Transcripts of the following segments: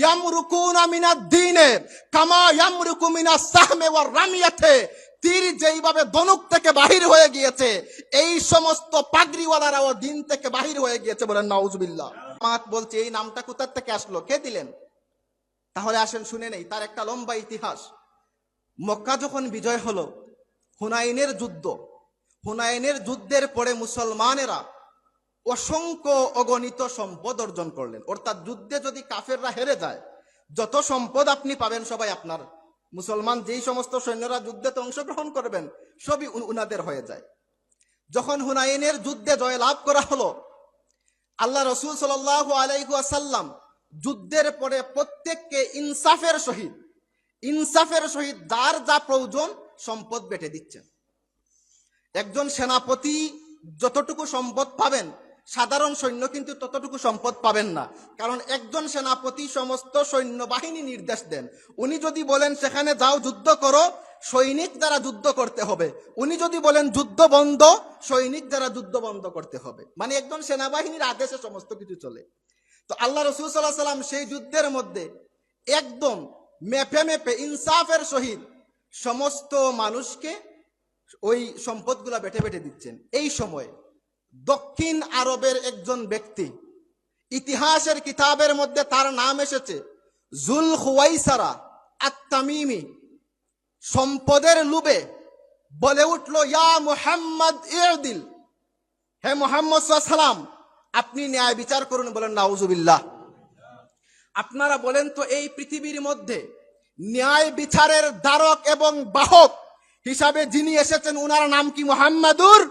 ইয়ামরুকুনা মিনাদ দ্বীনে কামা ইয়ামরুকু রামিয়াতে তীর যেইভাবে ধনুক থেকে বাহির হয়ে গিয়েছে, এই সমস্ত পাগড়িওয়ালারাও দিন থেকে বাহির হয়ে গিয়েছে বলেন নাউজুবিল্লাহ। মাত বলছে, এই নামটা কোথা থেকে আসলো? কে দিলেন? তাহলে আসেন, শুনে নেই, তার একটা লম্বা ইতিহাস। মক্কা যখন বিজয় হলো, হুনাইনের যুদ্ধ, হুনাইনের যুদ্ধের পরে মুসলমানেরা অসংখ্য অগণিত সম্পদ অর্জন করলেন। অর্থাৎ যুদ্ধে যদি কাফেররা হেরে যায়, যত সম্পদ আপনি পাবেন সবাই আপনার। মুসলমান যেই সমস্ত সৈন্যরা যুদ্ধেতে অংশগ্রহণ করবেন, সবই উনাদের হয়ে যায়। যখন হুনাইনের যুদ্ধে জয় লাভ করা হলো, আল্লাহ রসুল সাল আলাইসাল্লাম যুদ্ধের পরে প্রত্যেককে ইনসাফের সহিত ইনসাফের সহিত যার যা প্রয়োজন সম্পদ বেটে দিচ্ছেন। একজন সেনাপতি যতটুকু সম্পদ পাবেন সাধারণ সৈন্য কিন্তু ততটুকু সম্পদ পাবেন না। কারণ একজন সেনাপতি সমস্ত সৈন্যবাহিনী নির্দেশ দেন। উনি যদি বলেন, সেখানে যাও, যুদ্ধ করো, সৈনিক দ্বারা যুদ্ধ করতে হবে। উনি যদি বলেন, যুদ্ধ বন্ধ, সৈনিক দ্বারা যুদ্ধ বন্ধ করতে হবে। মানে একজন সেনাবাহিনীর আদেশে সমস্ত কিছু চলে। তো আল্লাহ রসুল সাল্লাহ সাল্লাম সেই যুদ্ধের মধ্যে একদম মেপে মেপে ইনসাফের সহিত সমস্ত মানুষকে ওই সম্পদগুলা বেটে বেটে দিচ্ছেন। এই সময় দক্ষিণ আরবের একজন ব্যক্তি। ইতিহাসের কিতাবের মধ্যে তার নাম এসেছে জুল হুয়াইসারা আত্তামিমি। সম্পদের লুবে বলে উঠল, ইয়া মুহাম্মদ ইরদিল হে মোহাম্মদ সাল্লাম আপনি ন্যায় বিচার করুন বলেন, নাউজুবিল্লাহ। আপনারা বলেন তো, এই পৃথিবীর মধ্যে ন্যায় বিচারের দ্বারক এবং বাহক হিসাবে যিনি এসেছেন, উনার নাম কি মোহাম্মদুর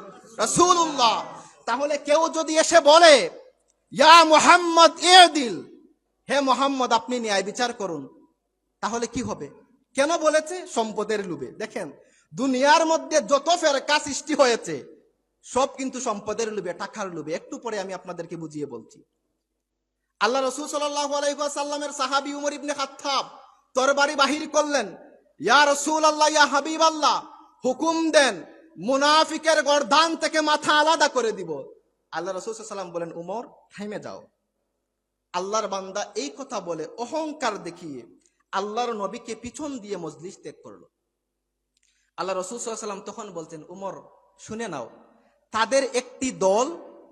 রসুল্লাহ তাহলে কেউ যদি এসে বলে, ইয়া মোহাম্মদ এদিল হে মোহাম্মদ, আপনি ন্যায় বিচার করুন। তাহলে কি হবে? কেন বলেছে? সম্পদের লুবে দেখেন, দুনিয়ার মধ্যে যত ফেরকা সৃষ্টি হয়েছে, সব কিন্তু সম্পদের লুবে টাকার লুবে একটু পরে আমি আপনাদেরকে বুঝিয়ে বলছি। আল্লাহ রসুল সাল্লামের সাহাবি উমর ইবনে খাত্তাব তরবারি বাহির করলেন, ইয়া রসুল আল্লাহ ইয়া হাবিব আল্লাহ হুকুম দেন মুনাফিকের গর্দান থেকে মাথা আলাদা করে দিব। আল্লাহ রসুল সাল্লাম বলেন, উমর থাইমে যাও। আল্লাহর বান্দা এই কথা বলে, অহংকার দেখিয়ে আল্লাহর নবীকে পিছন দিয়ে মজলিস ত্যাগ করল। আল্লাহ রসুল সাল্লাম তখন বলছেন, উমর, শুনে নাও, তাদের একটি দল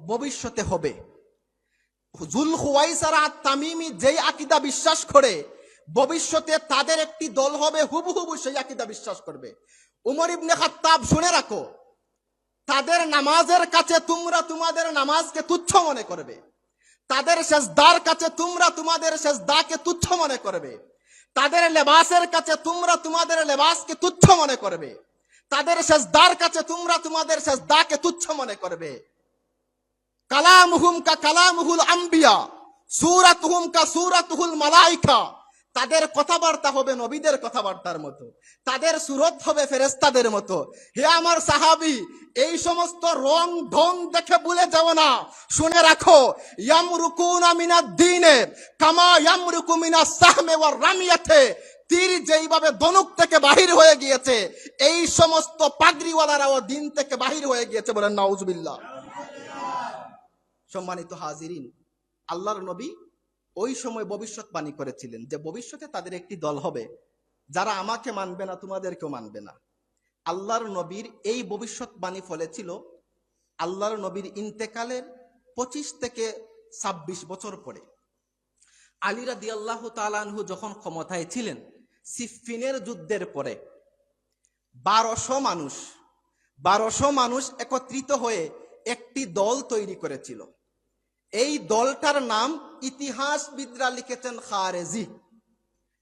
ভবিষ্যতে হবে। জুল হুয়াইসারা তামিমি যেই আকিদা বিশ্বাস করে ভবিষ্যতে তাদের একটি দল হবে হুবু হুবু সেই আকিদা বিশ্বাস করবে। উমর ইবনে খাত্তাব শুনে রাখো, তাদের নামাজের কাছে তোমরা তোমাদের নামাজকে তুচ্ছ মনে করবে। তাদের শেষদার কাছে তোমরা তোমাদের শেষদাকে তুচ্ছ মনে করবে। তাদের লেবাসের কাছে তোমরা তোমাদের লেবাসকে তুচ্ছ মনে করবে। তাদের শেষদার কাছে তোমরা তোমাদের শেষদাকে তুচ্ছ মনে করবে। কালামুহুম কা কালামুহুল আম্বিয়া, সুরাতুহুম কা সুরাতুহুল মালাইকা। তাদের কথাবার্তা হবে নবীদের কথাবার্তার মতো। তাদের সুরত হবে ফেরেস্তাদের মতো। হে আমার সাহাবি, এই সমস্ত রং ঢং দেখে ভুলে যাও না। শুনে রাখো, ইয়ামরুকুনা মিনাদ দ্বীনে কামা ইয়ামরুকু মিনাস সাহমে ওয়ার রামিয়াতে, তীর যেইভাবে ধনুক থেকে বাহির হয়ে গিয়েছে, এই সমস্ত পাগড়িওয়ালারাও দিন থেকে বাহির হয়ে গিয়েছে বলেন নাউজুবিল্লাহ। সম্মানিত হাজিরিন, আল্লাহর নবী ওই সময় ভবিষ্যৎবাণী করেছিলেন যে ভবিষ্যতে তাদের একটি দল হবে। যারা আমাকে মানবে না, তোমাদেরকেও মানবে না। আল্লাহর নবীর এই ভবিষ্যৎবাণী ফলে ছিল আল্লাহর নবীর ইন্তেকালের পঁচিশ থেকে ছাব্বিশ বছর পরে। আলী রাদি আল্লাহ তালানহু যখন ক্ষমতায় ছিলেন সিফিনের যুদ্ধের পরে বারোশো মানুষ বারোশো মানুষ একত্রিত হয়ে একটি দল তৈরি করেছিল। এই দলটার নাম ইতিহাসবিদরা লিখেছেন খারেজি।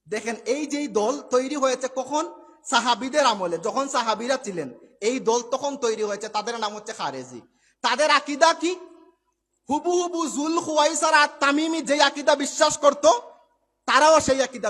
দেখেন, এই যে দল তৈরি হয়েছে কখন? সাহাবিদের আমলে। যখন সাহাবিরা ছিলেন, এই দল তখন তৈরি হয়েছে, তাদের নাম হচ্ছে খারেজি। তাদের আকিদা কি? হুবু হুবু জুল হুয়াইসার আর তামিমি যে আকিদা বিশ্বাস করত, তারাও সেই আকিদা